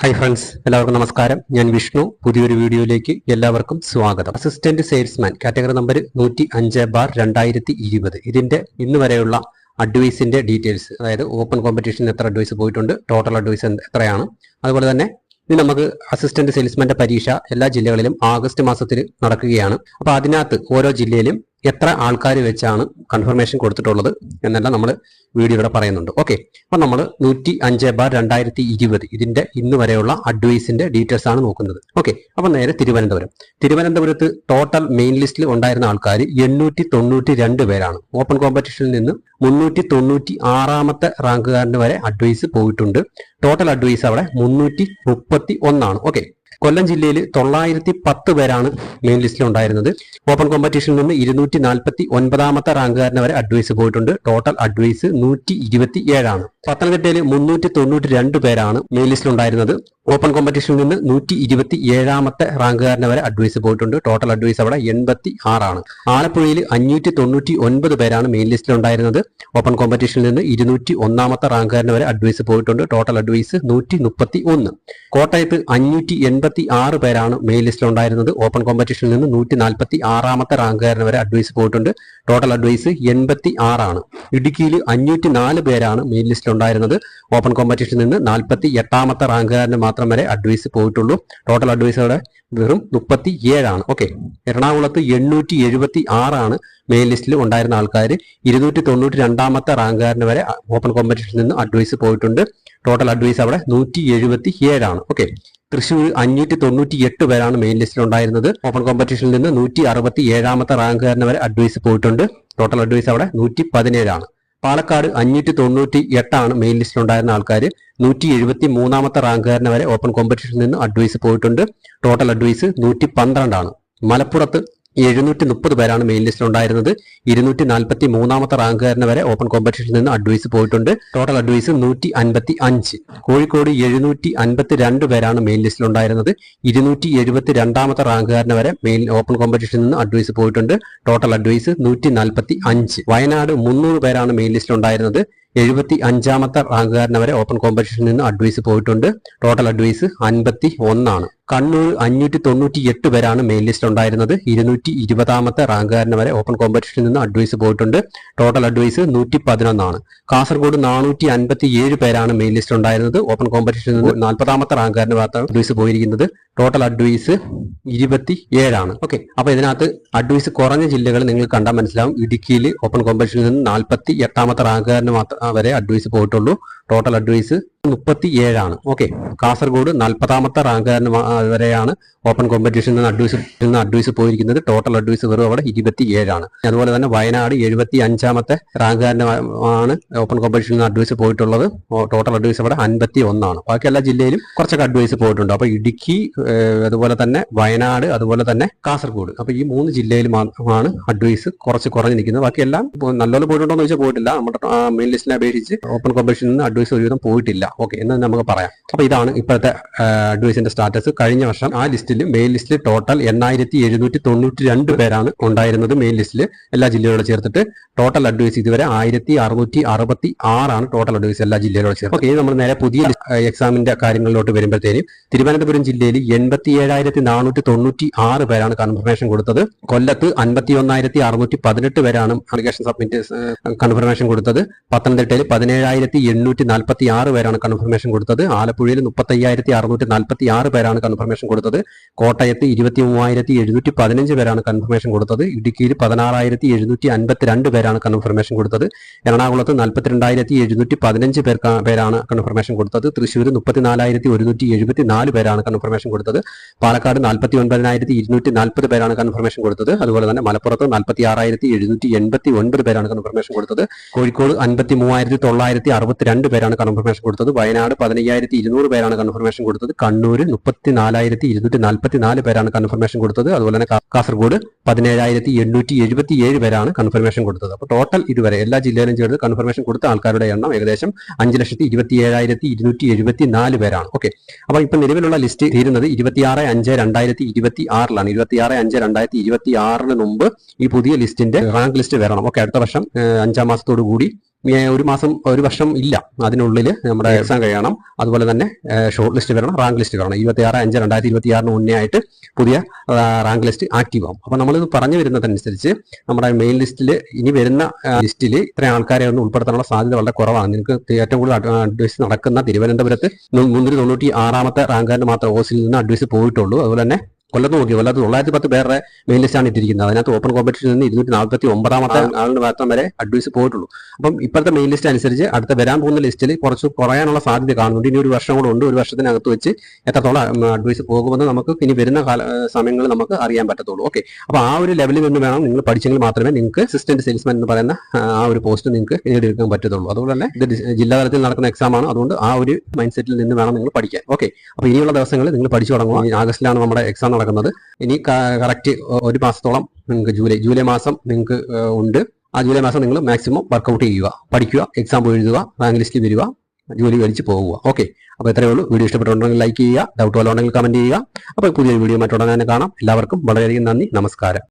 Hi friends എല്ലാവർക്കും നമസ്കാരം. ഞാൻ വിഷ്ണു. പുതിയൊരു വീഡിയോയിലേക്ക് എല്ലാവർക്കും സ്വാഗതം. അസിസ്റ്റന്റ് സെയിൽസ്മാൻ കാറ്റഗറി നമ്പർ നൂറ്റി അഞ്ച് ബാർ രണ്ടായിരത്തി ഇരുപത് ഇതിന്റെ ഇന്ന് വരെയുള്ള അഡ്വൈസിന്റെ ഡീറ്റെയിൽസ് അതായത് ഓപ്പൺ കോമ്പറ്റീഷൻ എത്ര അഡ്വൈസ് പോയിട്ടുണ്ട് ടോട്ടൽ അഡ്വൈസ് എത്രയാണ്. അതുപോലെ തന്നെ ഇനി നമുക്ക് അസിസ്റ്റന്റ് സെയിൽസ്മാന്റെ പരീക്ഷ എല്ലാ ജില്ലകളിലും ആഗസ്റ്റ് മാസത്തിൽ നടക്കുകയാണ്. അപ്പൊ അതിനകത്ത് ഓരോ ജില്ലയിലും എത്ര ആൾക്കാർ വെച്ചാണ് കൺഫർമേഷൻ കൊടുത്തിട്ടുള്ളത് എന്നെല്ലാം നമ്മൾ വീഡിയോ വീഡിയോയുടെ പറയുന്നുണ്ട്. ഓക്കെ അപ്പം നമ്മൾ നൂറ്റി അഞ്ച് ബാർ രണ്ടായിരത്തി ഇരുപത് ഇതിന്റെ ഇന്ന് വരെയുള്ള അഡ്വൈസിന്റെ ഡീറ്റെയിൽസ് ആണ് നോക്കുന്നത്. ഓക്കെ അപ്പം നേരെ തിരുവനന്തപുരം. തിരുവനന്തപുരത്ത് ടോട്ടൽ മെയിൻ ലിസ്റ്റിൽ ഉണ്ടായിരുന്ന ആൾക്കാർ എണ്ണൂറ്റി തൊണ്ണൂറ്റി രണ്ട് പേരാണ്. ഓപ്പൺ കോമ്പറ്റീഷനിൽ നിന്ന് മുന്നൂറ്റി തൊണ്ണൂറ്റി ആറാമത്തെ റാങ്കുകാരന് വരെ അഡ്വൈസ് പോയിട്ടുണ്ട്. ടോട്ടൽ അഡ്വൈസ് അവിടെ മുന്നൂറ്റി മുപ്പത്തി ഒന്നാണ്. ഓക്കെ കൊല്ലം ജില്ലയിൽ തൊള്ളായിരത്തി പത്ത് പേരാണ് മെയിൻ ലിസ്റ്റിൽ ഉണ്ടായിരുന്നത്. ഓപ്പൺ കോമ്പറ്റീഷനിൽ നിന്ന് ഇരുന്നൂറ്റി നാൽപ്പത്തി ഒൻപതാമത്തെ റാങ്കുകാരന് വരെ അഡ്വൈസ് പോയിട്ടുണ്ട്. ടോട്ടൽ അഡ്വൈസ് നൂറ്റി ഇരുപത്തി ഏഴാണ്. പത്തനംതിട്ടയിൽ മുന്നൂറ്റി തൊണ്ണൂറ്റി രണ്ട് പേരാണ് മെയിൻ ലിസ്റ്റിൽ ഉണ്ടായിരുന്നത്. ഓപ്പൺ കോമ്പറ്റീഷനിൽ നിന്ന് നൂറ്റി ഇരുപത്തി ഏഴാമത്തെ റാങ്കുകാരനെ വരെ അഡ്വൈസ് പോയിട്ടുണ്ട്. ടോട്ടൽ അഡ്വൈസ് അവിടെ എൺപത്തി ആറാണ് ആലപ്പുഴയിൽ അഞ്ഞൂറ്റി തൊണ്ണൂറ്റി ഒൻപത് പേരാണ് മെയിൻ ലിസ്റ്റിൽ ഉണ്ടായിരുന്നത്. ഓപ്പൺ കോമ്പറ്റീഷനിൽ നിന്ന് ഇരുന്നൂറ്റി ഒന്നാമത്തെ റാങ്കുകാരന് വരെ അഡ്വൈസ് പോയിട്ടുണ്ട്. ടോട്ടൽ അഡ്വൈസ് നൂറ്റി മുപ്പത്തി ഒന്ന് കോട്ടയത്ത് അഞ്ഞൂറ്റി എൺപത്തി ആറ് പേരാണ് മെയിൻ ലിസ്റ്റിൽ ഉണ്ടായിരുന്നത്. ഓപ്പൺ കോമ്പറ്റീഷനിൽ നിന്ന് നൂറ്റി നാൽപ്പത്തി ആറാമത്തെ റാങ്കുകാരന് വരെ അഡ്വൈസ് പോയിട്ടുണ്ട്. ടോട്ടൽ അഡ്വൈസ് എൺപത്തി ആറാണ് ഇടുക്കിയിൽ അഞ്ഞൂറ്റി നാല് പേരാണ് മെയിൻ ലിസ്റ്റിൽ ഉണ്ടായിരുന്നത്. ഓപ്പൺ കോമ്പറ്റീഷനിൽ നിന്ന് നാൽപ്പത്തി എട്ടാമത്തെ റാങ്കുകാരന് മാത്രം വരെ അഡ്വൈസ് പോയിട്ടുള്ളൂ. ടോട്ടൽ അഡ്വൈസ് അവിടെ വെറും മുപ്പത്തി ഏഴാണ് ഓക്കെ എറണാകുളത്ത് എണ്ണൂറ്റി എഴുപത്തി ആറാണ് മെയിൻ ലിസ്റ്റിൽ ഉണ്ടായിരുന്ന ആൾക്കാർ ഇരുന്നൂറ്റി തൊണ്ണൂറ്റി രണ്ടാമത്തെ റാങ്കുകാരന് വരെ ഓപ്പൺ കോമ്പറ്റീഷനിൽ നിന്ന് അഡ്വൈസ് പോയിട്ടുണ്ട്. ടോട്ടൽ അഡ്വൈസ് അവിടെ നൂറ്റി എഴുപത്തി ഏഴാണ് ഓക്കെ തൃശ്ശൂർ അഞ്ഞൂറ്റി തൊണ്ണൂറ്റി എട്ട് പേരാണ് മെയിൻ ലിസ്റ്റിൽ ഉണ്ടായിരുന്നത് ഓപ്പൺ കോമ്പറ്റീഷനിൽ നിന്ന് നൂറ്റി അറുപത്തി ഏഴാമത്തെ റാങ്കുകാരന് വരെ അഡ്വൈസ് പോയിട്ടുണ്ട്. ടോട്ടൽ അഡ്വൈസ് അവിടെ നൂറ്റി പതിനേഴാണ് പാലക്കാട് അഞ്ഞൂറ്റി തൊണ്ണൂറ്റി എട്ടാണ് മെയിൻ ലിസ്റ്റിൽ ഉണ്ടായിരുന്ന ആൾക്കാർ നൂറ്റി എഴുപത്തി മൂന്നാമത്തെ റാങ്കുകാരനെ വരെ ഓപ്പൺ കോമ്പറ്റീഷനിൽ നിന്ന് അഡ്വൈസ് പോയിട്ടുണ്ട്. ടോട്ടൽ അഡ്വൈസ് നൂറ്റി പന്ത്രണ്ടാണ്. മലപ്പുറത്ത് എഴുന്നൂറ്റി മുപ്പത് പേരാണ് മെയിൻ ലിസ്റ്റിൽ ഉണ്ടായിരുന്നത്. ഇരുന്നൂറ്റി നാൽപ്പത്തി മൂന്നാമത്തെ റാങ്കുകാരന് വരെ ഓപ്പൺ കോമ്പറ്റീഷനിൽ നിന്ന് അഡ്വൈസ് പോയിട്ടുണ്ട്. ടോട്ടൽ അഡ്വൈസ് നൂറ്റി അൻപത്തി അഞ്ച് കോഴിക്കോട് എഴുന്നൂറ്റി അൻപത്തി രണ്ട് പേരാണ് മെയിൻ ലിസ്റ്റിൽ ഉണ്ടായിരുന്നത്. ഇരുന്നൂറ്റി എഴുപത്തി രണ്ടാമത്തെ റാങ്കുകാരന് വരെ മെയിൻ ഓപ്പൺ കോമ്പറ്റീഷനിൽ നിന്ന് അഡ്വൈസ് പോയിട്ടുണ്ട്. ടോട്ടൽ അഡ്വൈസ് നൂറ്റി നാൽപ്പത്തി അഞ്ച് വയനാട് മുന്നൂറ് പേരാണ് മെയിൻ ലിസ്റ്റിൽ ഉണ്ടായിരുന്നത്. എഴുപത്തി അഞ്ചാമത്തെ റാങ്കുകാരന് വരെ ഓപ്പൺ കോമ്പറ്റീഷനിൽ നിന്ന് അഡ്വൈസ് പോയിട്ടുണ്ട്. ടോട്ടൽ അഡ്വൈസ് അൻപത്തി ഒന്നാണ് കണ്ണൂർ അഞ്ഞൂറ്റി തൊണ്ണൂറ്റി എട്ട് പേരാണ് മെയിൻ ലിസ്റ്റ് ഉണ്ടായിരുന്നത്. ഇരുന്നൂറ്റി ഇരുപതാമത്തെ റാങ്കുകാരന് വരെ ഓപ്പൺ കോമ്പറ്റീഷനിൽ നിന്ന് അഡ്വൈസ് പോയിട്ടുണ്ട്. ടോട്ടൽ അഡ്വൈസ് നൂറ്റി പതിനൊന്നാണ് കാസർഗോഡ് നാനൂറ്റി അൻപത്തി ഏഴ് പേരാണ് മെയിൻ ലിസ്റ്റ് ഉണ്ടായിരുന്നത്. ഓപ്പൺ കോമ്പറ്റീഷനിൽ നിന്ന് നാൽപ്പതാമത്തെ റാങ്കുകാരന് മാത്രം അഡ്വൈസ് പോയിരിക്കുന്നത്. ടോട്ടൽ അഡ്വൈസ് ഇരുപത്തി ഏഴാണ് ഓക്കെ അപ്പൊ ഇതിനകത്ത് അഡ്വൈസ് കുറഞ്ഞ ജില്ലകൾ നിങ്ങൾ കണ്ടാൽ മനസ്സിലാവും. ഇടുക്കിയിൽ ഓപ്പൺ കോമ്പറ്റീഷനിൽ നിന്ന് നാൽപ്പത്തി എട്ടാമത്തെ റാങ്കുകാരന് മാത്രം വരെ അഡ്വൈസ് പോയിട്ടുള്ളൂ. ടോട്ടൽ അഡ്വൈസ് മുപ്പത്തി ഏഴാണ് ഓക്കെ കാസർഗോഡ് നാൽപ്പതാമത്തെ റാങ്കുകാരന് വരെയാണ് ഓപ്പൺ കോമ്പറ്റീഷനിൽ നിന്ന് അഡ്വൈസ് നിന്ന് അഡ്വൈസ് പോയിരിക്കുന്നത്. ടോട്ടൽ അഡ്വൈസ് വെറും അവിടെ ഇരുപത്തി ഏഴാണ് അതുപോലെ തന്നെ വയനാട് എഴുപത്തി അഞ്ചാമത്തെ റാങ്കുകാരന് ആണ് ഓപ്പൺ കോമ്പറ്റീഷനിൽ നിന്ന് അഡ്വൈസ് പോയിട്ടുള്ളത്. ടോട്ടൽ അഡ്വൈസ് അവിടെ അൻപത്തി ഒന്നാണ് ബാക്കി എല്ലാ ജില്ലയിലും കുറച്ചൊക്കെ അഡ്വൈസ് പോയിട്ടുണ്ട്. അപ്പൊ ഇടുക്കി അതുപോലെ തന്നെ വയനാട് അതുപോലെ തന്നെ കാസർഗോഡ്. അപ്പൊ ഈ മൂന്ന് ജില്ലയിൽ മാത്രമാണ് അഡ്വൈസ് കുറച്ച് കുറഞ്ഞു നിൽക്കുന്നത്. ബാക്കിയെല്ലാം നല്ലപോലെ പോയിട്ടുണ്ടോ എന്ന് വെച്ചാൽ പോയിട്ടില്ല. നമ്മുടെ മെയിൻ ലിസ്റ്റിനെ അപേക്ഷിച്ച് ഓപ്പൺ കോമ്പറ്റീഷനിൽ നിന്ന് അഡ്വൈസ് ഒരുവിധം പോയിട്ടില്ല. ഓക്കെ എന്ന് നമുക്ക് പറയാം. അപ്പൊ ഇതാണ് ഇപ്പോഴത്തെ അഡ്വൈസിന്റെ സ്റ്റാറ്റസ് കഴിഞ്ഞ വർഷം ആ ലിസ്റ്റിൽ മെയിൻ ലിസ്റ്റിൽ ടോട്ടൽ എണ്ണായിരത്തി എഴുന്നൂറ്റി തൊണ്ണൂറ്റി രണ്ട് പേരാണ് ഉണ്ടായിരുന്നത് മെയിൻ ലിസ്റ്റിൽ എല്ലാ ജില്ലകളോട് ചേർത്തിട്ട് ടോട്ടൽ അഡ്വൈസ് ഇതുവരെ ആയിരത്തി അറുന്നൂറ്റി അറുപത്തി ആറാണ് ടോട്ടൽ അഡ്വൈസ് എല്ലാ ജില്ലകളോട് ചേർത്ത്. ഓക്കെ നമ്മൾ നേരെ പുതിയ എക്സാമിന്റെ കാര്യങ്ങളിലോട്ട് വരുമ്പോഴത്തേനും തിരുവനന്തപുരം ജില്ലയിൽ എൺപത്തി ഏഴായിരത്തി നാനൂറ്റി തൊണ്ണൂറ്റി ആറ് പേരാണ് കൺഫർമേഷൻ കൊടുത്തത്. കൊല്ലത്ത് അൻപത്തി ഒന്നായിരത്തി അറുന്നൂറ്റി പതിനെട്ട് പേരാണ് അപ്ലിക്കേഷൻ സബ്മിറ്റ് കൺഫർമേഷൻ കൊടുത്തത്. പത്തനംതിട്ടയിൽ പതിനേഴായിരത്തി എണ്ണൂറ്റി നാൽപ്പത്തി ആറ് പേരാണ് കൺഫർമേഷൻ കൊടുത്തത്. ആലപ്പുഴയിൽ മുപ്പത്തയ്യായിരത്തി അറുന്നൂറ്റി നാൽപ്പത്തി ആറ് പേരാണ് കൺഫർമേഷൻ കൊടുത്തത്. കോട്ടയത്ത് ഇരുപത്തി മൂവായിരത്തി എഴുന്നൂറ്റി പതിനഞ്ച് പേരാണ് കൺഫർമേഷൻ കൊടുത്തത്. ഇടുക്കിയിൽ പതിനാറായിരത്തി എഴുന്നൂറ്റി അൻപത്തിരണ്ട് പേരാണ് കൺഫർമേഷൻ കൊടുത്തത്. എറണാകുളത്ത് നാൽപ്പത്തിരണ്ടായിരത്തി എഴുന്നൂറ്റി പതിനഞ്ച് പേർക്ക് പേരാണ് കൺഫർമേഷൻ കൊടുത്തത്. തൃശ്ശൂർ മുപ്പത്തിനാലായിരത്തി ഒരുന്നൂറ്റി എഴുപത്തി നാല് പേരാണ് കൺഫർമേഷൻ കൊടുത്തത്. പാലക്കാട് നാൽപ്പത്തി ഒൻപതിനായിരത്തി ഇരുന്നൂറ്റി നാൽപ്പത് പേരാണ് കൺഫർമേഷൻ കൊടുത്തത്. അതുപോലെ തന്നെ മലപ്പുറത്ത് നാൽപ്പത്തി ആറായിരത്തി എഴുന്നൂറ്റി എൺപത്തി ഒൻപത് പേരാണ് കൺഫർമേഷൻ കൊടുത്തത്. കോഴിക്കോട് അൻപത്തി മൂവായിരത്തി തൊള്ളായിരത്തി അറുപത്തിരണ്ട് പേരാണ് കൺഫർമേഷൻ കൊടുത്തത്. വയനാട് പതിനയ്യായിരത്തി ഇരുന്നൂറ് പേരാണ് കൺഫർമേഷൻ കൊടുത്തത്. കണ്ണൂർ മുപ്പത്തി നാലായിരത്തി ഇരുന്നൂറ്റി നാൽപ്പത്തി നാല് പേരാണ് കൺഫർമേഷൻ കൊടുത്തത്. അതുപോലെ തന്നെ കാസർഗോഡ് പതിനേഴായിരത്തി എണ്ണൂറ്റി എഴുപത്തി ഏഴ് പേരാണ് കൺഫർമേഷൻ കൊടുത്തത്. അപ്പോൾ ടോട്ടൽ ഇതുവരെ എല്ലാ ജില്ലയിലും ചേർത്ത് കൺഫർമേഷൻ കൊടുത്ത ആൾക്കാരുടെ എണ്ണം ഏകദേശം അഞ്ച് ലക്ഷത്തി ഇരുപത്തി ഏഴായിരത്തി ഇരുന്നൂറ്റി എഴുപത്തി നാല് പേരാണ്. ഓക്കെ അപ്പോൾ ഇപ്പൊ നിലവിലുള്ള ലിസ്റ്റ് തീരുന്നത് ഇരുപത്തിയാറ് അഞ്ച് രണ്ടായിരത്തി ഇരുപത്തി ആറിലാണ് ഇരുപത്തി ആറ് അഞ്ച് രണ്ടായിരത്തി ഇരുപത്തി ആറിന് മുമ്പ് ഈ പുതിയ ലിസ്റ്റിന്റെ റാങ്ക് ലിസ്റ്റ് വരണം. ഓക്കെ അടുത്ത വർഷം അഞ്ചാം മാസത്തോടു കൂടി ഒരു മാസം ഒരു വർഷം ഇല്ല. അതിനുള്ളിൽ നമ്മുടെ എക്സാം കഴിയണം. അതുപോലെ തന്നെ ഷോർട്ട് ലിസ്റ്റ് വരണം റാങ്ക് ലിസ്റ്റ് വരണം. ഇരുപത്തി ആറ് അഞ്ച് രണ്ടായിരത്തി ഇരുപത്തി ആറിന് മുന്നേ ആയിട്ട് പുതിയ റാങ്ക് ലിസ്റ്റ് ആക്റ്റീവ് ആവും. അപ്പൊ നമ്മളിത് പറഞ്ഞു വരുന്നതനുസരിച്ച് നമ്മുടെ മെയിൻ ലിസ്റ്റിൽ ഇനി വരുന്ന ലിസ്റ്റിൽ ഇത്രയും ആൾക്കാരെ ഒന്നും ഉൾപ്പെടുത്താനുള്ള സാധ്യത വളരെ കുറവാണ്. നിങ്ങൾക്ക് ഏറ്റവും കൂടുതൽ അഡ്വൈസ് നടക്കുന്ന തിരുവനന്തപുരത്ത് മുന്നൂറ്റി തൊണ്ണൂറ്റി ആറാമത്തെ റാങ്കാരന് മാത്രം ഓസിൽ നിന്ന് അഡ്വൈസ് പോയിട്ടുള്ളൂ. അതുപോലെ തന്നെ കൊല്ലത്ത് നോക്കി. കൊല്ലത്ത് തൊള്ളായിരത്തി പത്ത് പേരുടെ മെയിൻ ലിസ്റ്റാണ് ഇട്ടിരിക്കുന്നത്. അതിനകത്ത് ഓപ്പൺ കോമ്പറ്റീഷനിൽ നിന്ന് ഇരുന്നൂറ്റി നാൽപ്പത്തി ഒമ്പതാമത്തെ ആളിന് മാത്രം വരെ അഡ്വൈസ് പോയിട്ടുള്ളൂ. അപ്പം ഇപ്പോഴത്തെ മെയിൻ ലിസ്റ്റ് അനുസരിച്ച് അടുത്ത വരാൻ പോകുന്ന ലിസ്റ്റിൽ കുറച്ച് കുറയാനുള്ള സാധ്യത കാണുന്നുണ്ട്. ഇനി ഒരു വർഷം കൂടെ ഉണ്ട്. ഒരു വർഷത്തിനകത്ത് വെച്ച് എത്രത്തോളം അഡ്വൈസ് പോകുമെന്ന് നമുക്ക് ഇനി വരുന്ന കാല സമയങ്ങളിൽ നമുക്ക് അറിയാൻ പറ്റത്തുള്ളൂ. ഓക്കെ അപ്പോൾ ആ ഒരു ലെവലിൽ നിന്ന് വേണം നിങ്ങൾ പഠിച്ചെങ്കിൽ മാത്രമേ നിങ്ങൾക്ക് അസിസ്റ്റന്റ് സെയിൽസ്മാൻ എന്ന് പറയുന്ന ആ ഒരു പോസ്റ്റ് നിങ്ങൾക്ക് നേടിയെടുക്കാൻ പറ്റത്തുള്ളൂ. അതുപോലെ തന്നെ ഇത് ജില്ലാതലത്തിൽ ജില്ലാ തലത്തിൽ നടക്കുന്ന എക്സാമാണ് ആണ്. അതുകൊണ്ട് ആ ഒരു മൈൻഡ് സെറ്റിൽ നിന്ന് വേണം നിങ്ങൾ പഠിക്കാൻ. ഓക്കെ അപ്പോൾ ഇനിയുള്ള ദിവസങ്ങളിൽ നിങ്ങൾ പഠിച്ചു തുടങ്ങുക. ഈ ആഗസ്റ്റിലാണ് നമ്മുടെ എക്സാം നടക്കുന്നത്. ഇനി കറക്റ്റ് ഒരു മാസത്തോളം നിങ്ങൾക്ക് ജൂലൈ ജൂലൈ മാസം നിങ്ങൾക്ക് ഉണ്ട്. ആ ജൂലൈ മാസം നിങ്ങൾ മാക്സിമം വർക്കൗട്ട് ചെയ്യുക പഠിക്കുക എക്സാം എഴുതുക റാങ്ക് ലിസ്റ്റിൽ വരിക ജോലി കഴിച്ച് പോവുക ഓക്കെ അപ്പോൾ ഇത്രയേ ഉള്ളൂ. വീഡിയോ ഇഷ്ടപ്പെട്ടുണ്ടെങ്കിൽ ലൈക്ക് ചെയ്യുക ഡൗട്ട് വല്ലതുണ്ടെങ്കിൽ കമന്റ് ചെയ്യുക. അപ്പോൾ പുതിയൊരു വീഡിയോ മറ്റുടനെ തന്നെ കാണാം. എല്ലാവർക്കും വളരെയധികം നന്ദി. നമസ്കാരം.